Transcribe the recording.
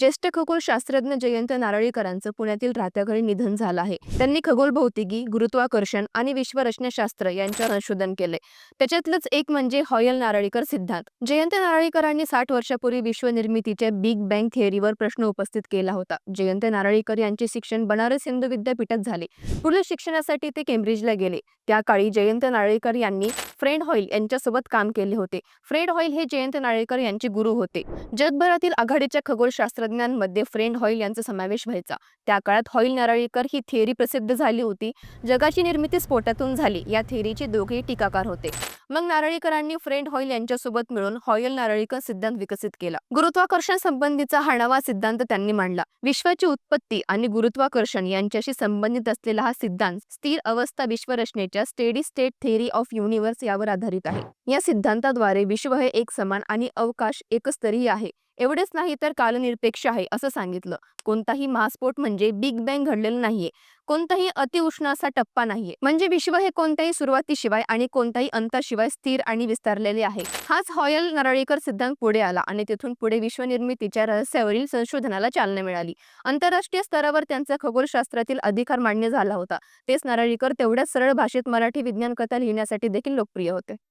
ज्येष्ठ खगोलशास्त्रज्ञ जयंत नारळीकरांचं पुण्यातील राहत्या घरी निधन झालं आहे. त्यांनी खगोल भौतिकी गुरुत्वाकर्षण आणि विश्वरचनाशास्त्र यांच्यावर संशोधन केले. त्याच्यातलंच एक म्हणजे हॉयल नारळीकर सिद्धांत. जयंत नारळीकरांनी साठ वर्षापूर्वी विश्वनिर्मितीच्या बिग बँग थिअरीवर प्रश्न उपस्थित केला होता. जयंत नारळीकर यांचे शिक्षण बनारस हिंदू विद्यापीठात झाले. पुढील शिक्षणासाठी ते केम्ब्रिजला गेले. त्या काळी जयंत नारळीकर यांनी फ्रेड हॉईल यांच्यासोबत काम केले होते. फ्रेड हॉईल हे जयंत नारळीकर यांचे गुरु होते. जगभरातील आघाडीच्या खगोलशास्त्रज्ञांमध्ये फ्रेंड हॉईल यांचा समावेश व्हायचा. त्या काळात हॉईल नारळीकर ही थिअरी प्रसिद्ध झाली होती. जगाची निर्मिती स्फोटातून झाली. या थिअरीचे दोघेही टीकाकार होते. मग नारळीकरांनी फ्रेंड हॉईल यांच्यासोबत मिळून हॉयल नारळीकर सिद्धांत विकसित केला. गुरुत्वाकर्षण संबंधीचा हा नवा सिद्धांत त्यांनी मांडला. विश्वाची उत्पत्ती आणि गुरुत्वाकर्षण यांच्याशी संबंधित असलेला हा सिद्धांत स्थिर अवस्था विश्वरचनेच्या steady state theory of universe यावर आधारित आहे. या सिद्धांताद्वारे विश्व हे एक समान आणि अवकाश एकस्तरीय आहे. एवढेच नाही तर कालनिरपेक्ष आहे असं सांगितलं. कोणताही महास्फोट म्हणजे बिग बँग घडलेलं नाहीये. कोणताही अतिउष्ण असा टप्पा नाहीये. म्हणजे विश्व हे कोणत्याही सुरुवातीशिवाय आणि कोणत्याही अंताशिवाय स्थिर आणि विस्तारलेले आहे. हाच हॉयल नारळीकर सिद्धांत पुढे आला आणि तिथून पुढे विश्वनिर्मितीच्या रहस्यावरील संशोधनाला चालना मिळाली. आंतरराष्ट्रीय स्तरावर त्यांचा खगोलशास्त्रातील अधिकार मान्य झाला होता. तेच नारळीकर तेवढ्याच सरळ भाषेत मराठी विज्ञान कथा लिहिण्यासाठी देखील लोकप्रिय होते.